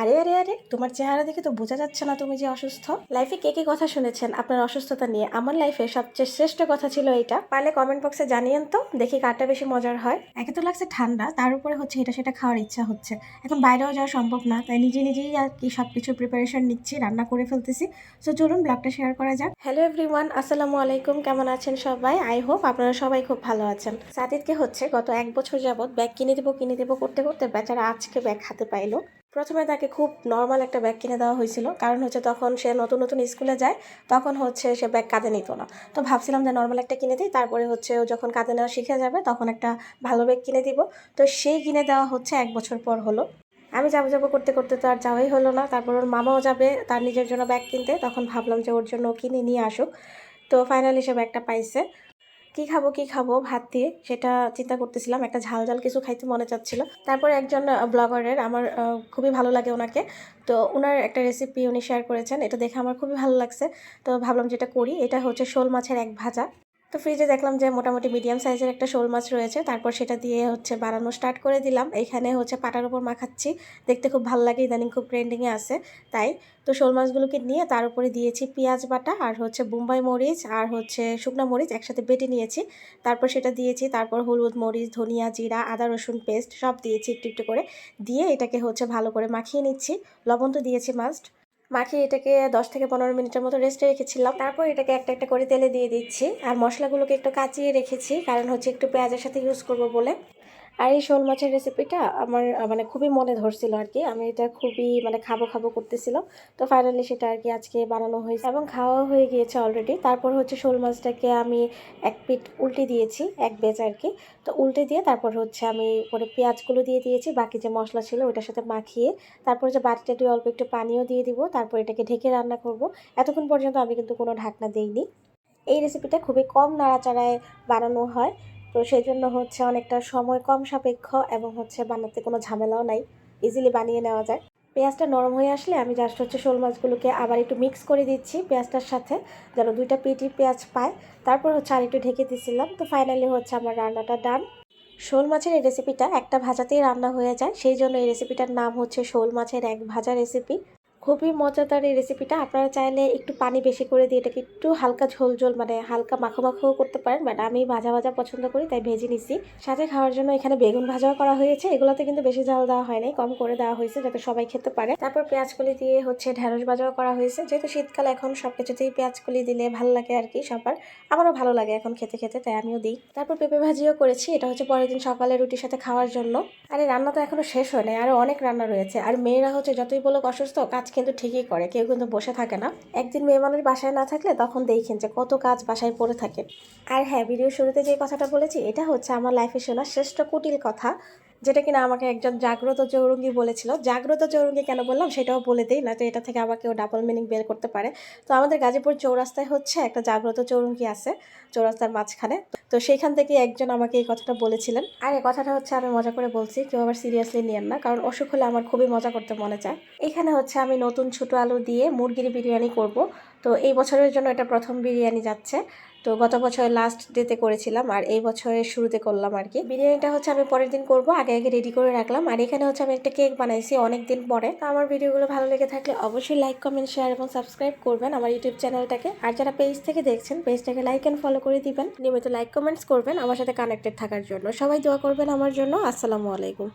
আরে আরে আরে, তোমার চেহারা দেখে তো বোঝা যাচ্ছে না তুমি যে অসুস্থ। লাইফে কে কে কথা শুনেছেন আপনার অসুস্থতা নিয়ে? আমার লাইফে সবচেয়ে শ্রেষ্ঠ কথা ছিল এটা পারলে কমেন্ট বক্সে জানিয়েন তো, দেখি কারটা বেশি মজার হয়। একে তো লাগছে ঠান্ডা, তার উপরে হচ্ছে এটা, সেটা খাওয়ার ইচ্ছা হচ্ছে। এখন বাইরেও যাওয়া সম্ভব না, তাই নিজে নিজেই আর কি সব কিছু প্রিপারেশন নিচ্ছি, রান্না করে ফেলতেছি। সো চলুন ব্লগটা শেয়ার করা যাক। হ্যালো এভরিওয়ান আসসালামু আলাইকুম, কেমন আছেন সবাই? আই হোপ আপনারা সবাই খুব ভালো আছেন। সাদিদকে হচ্ছে গত এক বছর যাবত ব্যাগ কিনে দেবো কিনে দেবো করতে করতে বেচারা আজকে ব্যাগ হাতে পাইলো। প্রথমে তাকে খুব নর্মাল একটা ব্যাগ কিনে দেওয়া হয়েছিল। কারণ হচ্ছে তখন সে নতুন নতুন স্কুলে যায়, তখন হচ্ছে সে ব্যাগ কাঁধে নিত না। তো ভাবছিলাম যে নর্মাল একটা কিনে দিই, তারপরে হচ্ছে ও যখন কাঁধে নেওয়া শিখে যাবে, তখন একটা ভালো ব্যাগ কিনে দিব। তো সেই কিনে দেওয়া হচ্ছে এক বছর পর হলো। আমি যাব যাব করতে করতে তো আর যাওয়াই হলো না। তারপর ওর মামাও যাবে, তার নিজের জন্য ব্যাগ কিনতে। তখন ভাবলাম যে ওর জন্য কিনে নিয়ে আসুক। তো ফাইনালি সে ব্যাগটা পাইছে। কি খাব কি খাব, ভাত দিয়ে সেটা চিন্তা করতেছিলাম। একটা ঝাল ঝাল কিছু খাইতে মনে চাচ্ছিল। তারপর একজন ব্লগারের আমার খুবই ভালো লাগে ওনাকে। তো ওনার একটা রেসিপি উনি শেয়ার করেছেন। এটা দেখে আমার খুবই ভালো লাগছে। তো ভাবলাম যেটা করি, এটা হচ্ছে শোল মাছের এক ভাজা। তো ফ্রিজে দেখলাম যে মোটামুটি মিডিয়াম সাইজের একটা শোল মাছ রয়েছে। তারপর সেটা দিয়ে হচ্ছে বানানো স্টার্ট করে দিলাম। এখানে হচ্ছে পাটার উপর মাখাচ্ছি। দেখতে খুব ভালো লাগে, ইদানিং খুব ট্রেন্ডিংয়ে আছে। তাই তো শোল মাছগুলোকে নিয়ে তার উপরে দিয়েছি পেঁয়াজ বাটা, আর হচ্ছে বোম্বাই মরিচ, আর হচ্ছে শুকনা মরিচ একসাথে বেটে নিয়েছি। তারপর সেটা দিয়েছি, তারপর হলুদ মরিচ, ধনিয়া জিরা, আদা রসুন পেস্ট সব দিয়েছি একটু একটু করে। দিয়ে এটাকে হচ্ছে ভালো করে মাখিয়ে নিচ্ছি। লবণ তো দিয়েছি মাস্ট মাখিয়ে এটাকে দশ থেকে পনেরো মিনিটের মতো রেস্টে রেখেছিলাম। তারপর এটাকে একটা একটা করে তেলে দিয়ে দিচ্ছি। আর মশলাগুলোকে একটু কাচিয়ে রেখেছি, কারণ হচ্ছে একটু পেঁয়াজের সাথে ইউজ করব বলে। আর এই শোল মাছের রেসিপিটা আমার মানে খুবই মনে ধরছিল আর কি। আমি এটা খুবই মানে খাব খাব করতেছিলাম তো ফাইনালি সেটা আর কি আজকে বানানো হয়েছে এবং খাওয়া হয়ে গিয়েছে অলরেডি তারপর হচ্ছে শোল মাছটাকে আমি এক পিঠ উল্টে দিয়েছি, এক বেজ আর কি। তো উল্টে দিয়ে তারপর হচ্ছে আমি পরে পেঁয়াজগুলো দিয়ে দিয়েছি, বাকি যে মশলা ছিল ওটার সাথে মাখিয়ে তারপর যে বাটিটা দিয়ে অল্প একটু পানিও দিয়ে দিব, তারপর এটাকে ঢেকে রান্না করব। এতক্ষণ পর্যন্ত আমি কিন্তু কোনো ঢাকনা দিইনি। এই রেসিপিটা খুবই কম নাড়াচাড়ায় বানানো হয়। তো সেই জন্য হচ্ছে অনেকটা সময় কম সাপেক্ষ এবং হচ্ছে বানাতে কোনো ঝামেলাও নাই। ইজিলি বানিয়ে নেওয়া যায়। পেঁয়াজটা নরম হয়ে আসলে আমি জাস্ট হচ্ছে শোল মাছগুলোকে আবার একটু মিক্স করে দিচ্ছি পেঁয়াজটার সাথে, যেন দুইটা পিটি পেঁয়াজ পায়। তারপর হচ্ছে আর একটু ঢেকে দিয়েছিলাম তো ফাইনালি হচ্ছে আমার রান্নাটা ডান শোল মাছের এই রেসিপিটা একটা ভাজাতেই রান্না হয়ে যায়। সেই জন্য এই রেসিপিটার নাম হচ্ছে শোল মাছের এক ভাজা রেসিপি খুবই মজাদার এই রেসিপিটা আপনারা চাইলে একটু পানি বেশি করে দিয়ে এটাকে একটু হালকা ঝোল ঝোল মানে হালকা মাখো মাখোও করতে পারেন বাট আমি ভাজা ভাজা পছন্দ করি, তাই ভেজে নিছি। সাথে খাওয়ার জন্য এখানে বেগুন ভাজাও করা হয়েছে, এগুলোতে কিন্তু বেশি ঝাল দেওয়া হয়নি কম করে দেওয়া হয়েছে যাতে সবাই খেতে পারে। তারপর পেঁয়াজকলি দিয়ে হচ্ছে ঢেঁড়স ভাজাও করা হয়েছে, যেহেতু শীতকাল এখন সব কিছুতেই পেঁয়াজকলি দিলে ভালো লাগে আর কি সবার। আমারও ভালো লাগে এখন খেতে খেতে, তাই আমিও দিই। তারপর পেঁপে ভাজিও করেছি, এটা হচ্ছে পরের দিন সকালে রুটির সাথে খাওয়ার জন্য। আর রান্না তো এখনও শেষ হয় নাই আরও অনেক রান্না রয়েছে। আর মেয়েরা হচ্ছে যতই বলুক অসুস্থ, কাজ কিন্তু ঠিকই করে, কেউ কিন্তু বসে থাকে না। একদিন মেয়ে মানুষ বাসায় না থাকলে তখন দেখেন যে কত কাজ বাসায় পড়ে থাকে। আর হ্যাঁ ভিডিও শুরুতে যে কথাটা বলেছি, এটা হচ্ছে আমার লাইফে শোনা শ্রেষ্ঠ কুটিল কথা। যেটা কিনা আমাকে একজন জাগ্রত চৌরঙ্গি বলেছিল। জাগ্রত চৌরঙ্গি কেন বললাম সেটাও বলে দিই না তো এটা থেকে আবার কেউ ডাবল মিনিং বের করতে পারে। তো আমাদের গাজীপুর চৌরাস্তায় হচ্ছে একটা জাগ্রত চৌরঙ্গি আছে, চৌরাস্তার মাঝখানে। তো সেইখান থেকে একজন আমাকে এই কথাটা বলেছিলেন। আর এই কথাটা হচ্ছে আমি মজা করে বলছি, কেউ আবার সিরিয়াসলি নিয়েন না, কারণ অসুখ হলে আমার খুবই মজা করতে মনে চায়। এখানে হচ্ছে আমি নতুন ছোটো আলু দিয়ে মুরগির বিরিয়ানি করব। তো এই বছরের জন্য এটা প্রথম বিরিয়ানি যাচ্ছে। তো গত বছর লাস্ট ডেতে করেছিলাম আর এই বছরের শুরুতে করলাম আর কি। বিরিয়ানিটা হচ্ছে আমি পরের দিন করব, আগে আগে রেডি করে রাখলাম। আর এখানে হচ্ছে আমি একটা কেক বানাইছি অনেক দিন পরে। তো আমার ভিডিওগুলো ভালো লেগে থাকলে অবশ্যই লাইক কমেন্ট শেয়ার এবং সাবস্ক্রাইব করবেন আমার ইউটিউব চ্যানেলটাকে আর যারা পেজ থেকে দেখছেন পেজটাকে লাইক অ্যান্ড ফলো করে দিবেন। নিয়মিত লাইক কমেন্টস করবেন আমার সাথে কানেক্টেড থাকার জন্য। সবাই দোয়া করবেন আমার জন্য। আসসালামু আলাইকুম।